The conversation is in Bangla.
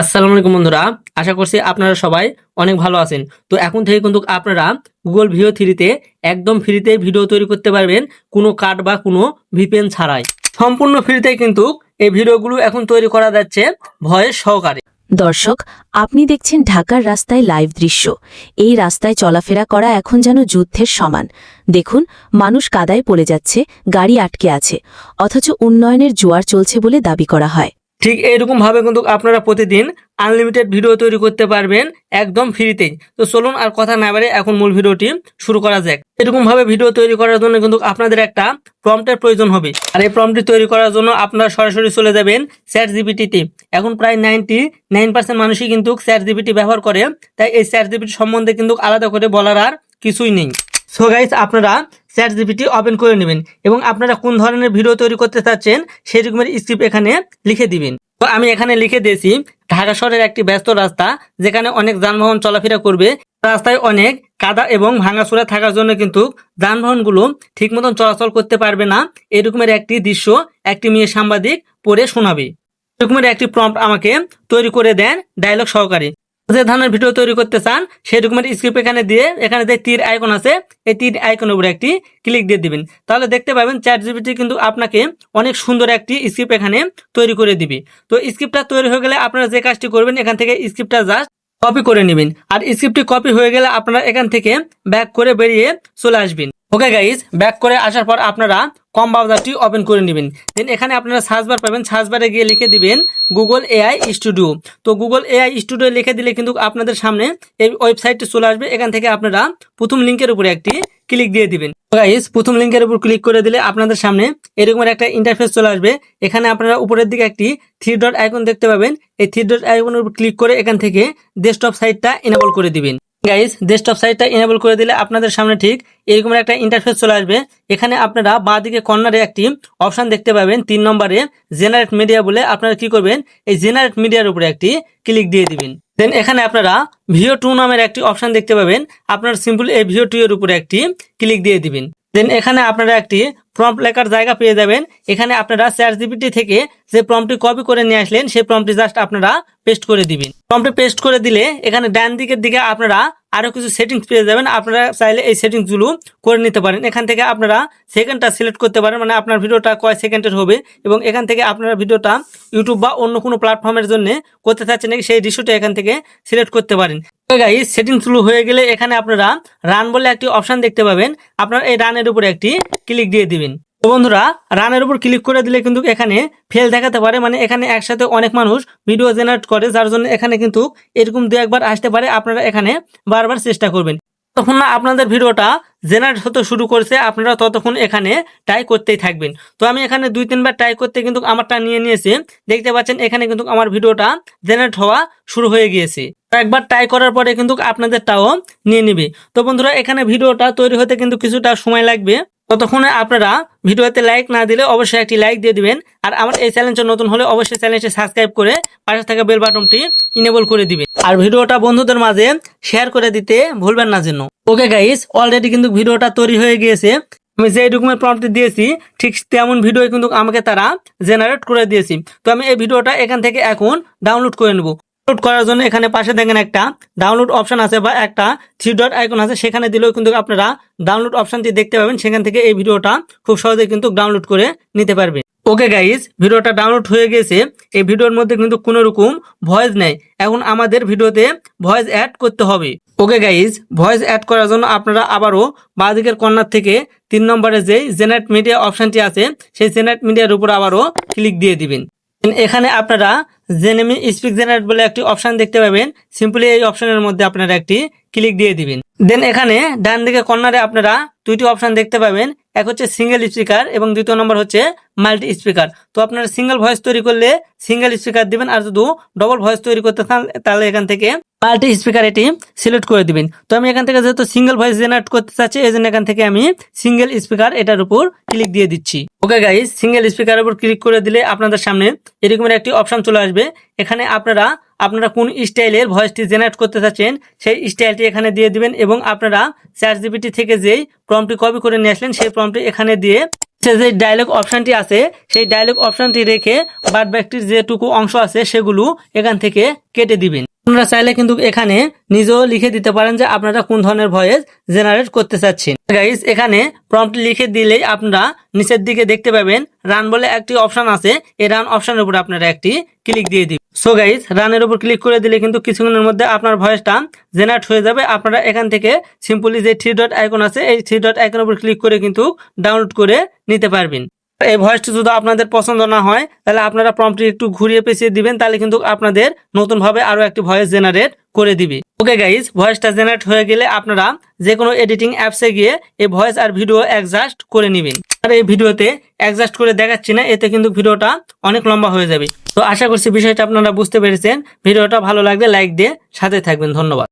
আসসালামু আলাইকুম বন্ধুরা, আশা করছি আপনারা সবাই অনেক ভালো আছেন। তো এখন থেকে কিন্তু আপনারা গুগল ভিও থ্রিতে একদম ফ্রিতে ভিডিও তৈরি করতে পারবেন কোনো কার্ড বা কোনো ভিপিএন ছাড়াই। সম্পূর্ণ ফ্রিতে কিন্তু এই ভিডিওগুলো এখন তৈরি করা যাচ্ছে ভয়েস সহকারে। দর্শক, আপনি দেখছেন ঢাকার রাস্তায় লাইভ দৃশ্য। এই রাস্তায় চলাফেরা করা এখন যেন যুদ্ধের সমান। দেখুন, মানুষ কাদায় পড়ে যাচ্ছে, গাড়ি আটকে আছে, অথচ উন্নয়নের জোয়ার চলছে বলে দাবি করা হয়। ঠিক এইরকম ভাবে কিন্তু আপনারা প্রতিদিন আনলিমিটেড ভিডিও তৈরি করতে পারবেন একদম ফ্রিতেই তো চলুন আর কথা না বাড়ে এখন মূল ভিডিওটি শুরু করা যাক। এরকম ভাবে ভিডিও তৈরি করার জন্য কিন্তু আপনাদের একটা প্রম্পটের প্রয়োজন হবে। আর এই প্রম্পটটি তৈরি করার জন্য আপনারা সরাসরি চলে যাবেন চ্যাট জিবিটিতে এখন প্রায় নাইনটি নাইন পার্সেন্ট মানুষই কিন্তু চ্যাট জিবিটি ব্যবহার করে, তাই এই চ্যাট জিবিটি সম্বন্ধে কিন্তু আলাদা করে বলার আর কিছুই নেই। সো গাইস আপনারা চ্যাট জিপিটি ওপেন করে নেবেন এবং আপনারা কোন ধরনের ভিডিও তৈরি করতে চাচ্ছেন সেই রকমের স্ক্রিপ্ট এখানে লিখে দিবেন। তো আমি এখানে লিখে দিয়েছি, ঢাকা শহরের একটি ব্যস্ত রাস্তা যেখানে অনেক যানবাহন চলাফেরা করবে। রাস্তায় অনেক কাদা এবং ভাঙাচোরা থাকার জন্য কিন্তু যানবাহনগুলো ঠিক মতন চলাচল করতে পারবে না। এরকমের একটি দৃশ্য একটি মেয়ে সাংবাদিক পড়ে শোনাবে। এরকমের একটি প্রম্পট আমাকে তৈরি করে দেন ডায়লগ সহকারে। যে ধরনের ভিডিও তৈরি করতে চান, সেই রকমের স্ক্রিপ্ট এখানে দিয়ে, এখানে যে তীর আইকন আছে, এই তীর আইকনের উপরে একটি ক্লিক দিয়ে দিবেন। তাহলে দেখতে পাবেন চ্যাট জিপিটি কিন্তু আপনাকে অনেক সুন্দর একটি স্ক্রিপ্ট এখানে তৈরি করে দিবে। তো স্ক্রিপ্টটা তৈরি হয়ে গেলে আপনারা যে কাজটি করবেন, এখান থেকে স্ক্রিপ্টটা জাস্ট কপি করে নেবেন। আর স্ক্রিপ্টটি কপি হয়ে গেলে আপনারা এখান থেকে ব্যাক করে বেরিয়ে চলে আসবেন। ওকে গাইজ ব্যাক করে আসার পর আপনারা কম ব্রাউজারটি ওপেন করে নেবেন। দেন এখানে আপনারা সার্চ বার পাবেন। সার্চ বারে গিয়ে লিখে দিবেন গুগল এআই স্টুডিও তো গুগল এআই স্টুডিও লিখে দিলে কিন্তু আপনাদের সামনে এই ওয়েবসাইটটি চলে আসবে। এখান থেকে আপনারা প্রথম লিঙ্কের উপরে একটি ক্লিক দিয়ে দিবেন। গাইজ প্রথম লিঙ্কের উপর ক্লিক করে দিলে আপনাদের সামনে এরকম একটা ইন্টারফেস চলে আসবে। এখানে আপনারা উপরের দিকে একটি থ্রি ডট আইকন দেখতে পাবেন। এই থ্রি ডট আইকনের উপর ক্লিক করে এখান থেকে ডেস্কটপ সাইটটা এনেবল করে দিবেন। গাইজ ডেস্কটপ সাইটটা এনেবল করে দিলে আপনাদের সামনে ঠিক এরকম একটা ইন্টারফেস চলে আসবে। এখানে আপনারা বাঁ দিকে কর্নারে একটি অপশন দেখতে পাবেন, তিন নম্বরে জেনারেট মিডিয়া বলে আপনারা কি করবেন? এই জেনারেট মিডিয়ার উপরে একটি ক্লিক দিয়ে দিবেন। দেন এখানে আপনারা ভিও টু নামের একটি অপশন দেখতে পাবেন। আপনার সিম্পল এই ভিও টু এর উপরে একটি ক্লিক দিয়ে দিবেন। দেন এখানে আপনারা একটি প্রম্পট লেখার জায়গা পেয়ে যাবেন। এখানে আপনারা চ্যাট জিপিটি থেকে যে প্রম্পটটি কপি করে নিয়ে আসলেন, সেই প্রম্পটটি জাস্ট আপনারা পেস্ট করে দিবেন। প্রম্পটে পেস্ট করে দিলে এখানে ডান দিকের দিকে আপনারা আরও কিছু সেটিংস পেয়ে যাবেন। আপনারা চাইলে এই সেটিংসগুলো করে নিতে পারেন। এখান থেকে আপনারা সেকেন্ডটা সিলেক্ট করতে পারেন মানে আপনার ভিডিওটা কয় সেকেন্ডের হবে এবং এখান থেকে আপনারা ভিডিওটা ইউটিউব বা অন্য কোনো প্ল্যাটফর্মের জন্য করতে চাচ্ছেন সেই দৃশ্যটা এখান থেকে সিলেক্ট করতে পারেন। গাইস সেটিংসগুলো হয়ে গেলে এখানে আপনারা রান বলে একটি অপশন দেখতে পাবেন। আপনারা এই রানের উপরে একটি ক্লিক দিয়ে দিবেন। তো বন্ধুরা রানের উপর ক্লিক করে দিলে কিন্তু এখানে ফেল দেখাতে পারে। মানে এখানে একসাথে অনেক মানুষ ভিডিও জেনারেট করে, যার জন্য এখানে কিন্তু এরকম দু একবার আসতে পারে। আপনারা এখানে বারবার চেষ্টা করবেন। তখন না, আপনাদের ভিডিওটা জেনারেট হতে শুরু করেছে। আপনারা ততক্ষণ এখানে ট্রাই করতেই থাকবেন। তো আমি এখানে দুই, তিনবার ট্রাই করতে কিন্তু আমারটা নিয়ে নিয়েছি। দেখতে পাচ্ছেন, এখানে কিন্তু আমার ভিডিওটা জেনারেট হওয়া শুরু হয়ে গিয়েছে। একবার ট্রাই করার পরে কিন্তু আপনাদেরটাও নিয়ে নিবে। তো বন্ধুরা, এখানে ভিডিওটা তৈরি হতে কিন্তু কিছুটা সময় লাগবে। ততক্ষণে আপনারা ভিডিওতে লাইক না দিলে অবশ্যই একটি লাইক দিয়ে দিবেন। আর আমার এই চ্যানেলটা নতুন হলে অবশ্যই চ্যানেলটি সাবস্ক্রাইব করে পাশে থাকা বেল বাটনটি ইনেবল করে দিবেন। আর ভিডিওটা বন্ধুদের মাঝে শেয়ার করে দিতে ভুলবেন না যেন। ওকে গাইস অলরেডি কিন্তু ভিডিওটা তৈরি হয়ে গিয়েছে। আমি যে রকমের প্রম্পট দিয়েছি, ঠিক তেমন ভিডিও কিন্তু আমাকে তারা জেনারেট করে দিয়েছি। তো আমি এই ভিডিওটা এখান থেকে এখন ডাউনলোড করে নেব। ডাউনলোড করার জন্য এখানে পাশে দেখেন একটা ডাউনলোড অপশন আছে বা একটা থ্রি ডট আইকন আছে। সেখানে দিলেও কিন্তু আপনারা ডাউনলোড অপশনটি দেখতে পাবেন। সেখান থেকে এই ভিডিওটা খুব সহজে কিন্তু ডাউনলোড করে নিতে পারবেন। ওকে গাইজ ভিডিওটা ডাউনলোড হয়ে গেছে। এই ভিডিওর মধ্যে কিন্তু কোনো রকম ভয়েস নেই। এখন আমাদের ভিডিওতে ভয়েস অ্যাড করতে হবে। ওকে গাইজ ভয়েস অ্যাড করার জন্য আপনারা আবারও বাঁদিকের কর্নার থেকে তিন নম্বরে যে জেনারেট মিডিয়া অপশনটি আছে, সেই জেনারেট মিডিয়ার উপর আবারও ক্লিক দিয়ে দিবেন। এখানে আপনারা জেনেমি স্পিক জেনারেট বলে একটি অপশান দেখতে পাবেন। সিম্পলি এই অপশনের মধ্যে আপনারা একটি ক্লিক দিয়ে দিবেন। দেন এখানে ডান দিকে কর্নারে আপনারা দুইটি অপশান দেখতে পাবেন। এক হচ্ছে সিঙ্গেল স্পিকার এবং দ্বিতীয় নম্বর হচ্ছে মাল্টি স্পিকার তো আপনারা সিঙ্গেল ভয়েস তৈরি করলে সিঙ্গেল স্পিকার দিবেন। আর যদি ডবল ভয়েস তৈরি করতে চান, তাহলে এখান থেকে মাল্টি স্পিকার এটি সিলেক্ট করে দিবেন। তো আমি এখান থেকে যেহেতু সিঙ্গেল ভয়েস জেনারেট করতে চাচ্ছি, এই জন্য এখান থেকে আমি সিঙ্গেল স্পিকার এটার উপর ক্লিক দিয়ে দিচ্ছি। ওকে গাইস সিঙ্গেল স্পিকারের উপর ক্লিক করে দিলে আপনাদের সামনে এরকমের একটি অপশন চলে আসবে। এখানে আপনারা আপনারা কোন স্টাইলের ভয়েসটি জেনারেট করতে চাচ্ছেন, সেই স্টাইলটি এখানে দিয়ে দিবেন এবং আপনারা চ্যাট জিপিটি থেকে যেই প্রম্পটি কপি করে নিয়ে আসলেন, সেই প্রম্পটি এখানে দিয়ে সে যে ডায়লগ অপশনটি আছে, সেই ডায়লগ অপশনটি রেখে বাদ ব্যক্তির যেটুকু অংশ আছে, সেগুলো এখান থেকে কেটে দিবেন। আপনারা চাইলে কিন্তু এখানে নিজেও লিখে দিতে পারেন যে আপনারা কোন ধরনের ভয়েস জেনারেট করতে চাচ্ছেন। গাইস এখানে প্রম্পট লিখে দিলেই আপনারা নিচের দিকে দেখতে পাবেন রান বলে একটি অপশন আছে। এই রান অপশনের উপর আপনারা একটি ক্লিক দিয়ে দিবেন। সো গাইস রানের উপর ক্লিক করে দিলে কিন্তু কিছুক্ষণের মধ্যে আপনার ভয়েসটা জেনারেট হয়ে যাবে। আপনারা এখান থেকে সিম্পলি যে থ্রি ডট আইকন আছে, এই থ্রি ডট আইকনের উপর ক্লিক করে কিন্তু ডাউনলোড করে নিতে পারবেন। এই ভয়েসটি যদি আপনাদের পছন্দ না হয়, তাহলে আপনারা প্রম্পটটি একটু ঘুরিয়ে পেঁচিয়ে দিবেন, তাহলে কিন্তু আপনাদের নতুন ভাবে আরও একটি ভয়েস জেনারেট করে দিবে। ওকে গাইজ ভয়েসটা জেনারেট হয়ে গেলে আপনারা যে কোনো এডিটিং অ্যাপসে গিয়ে এই ভয়েস আর ভিডিও অ্যাডজাস্ট করে নেবেন। আর এই ভিডিওতে অ্যাডজাস্ট করে দেখাচ্ছি না, এতে কিন্তু ভিডিওটা অনেক লম্বা হয়ে যাবে। তো আশা করছি বিষয়টা আপনারা বুঝতে পেরেছেন। ভিডিওটা ভালো লাগলে লাইক দিয়ে সাথে থাকবেন। ধন্যবাদ।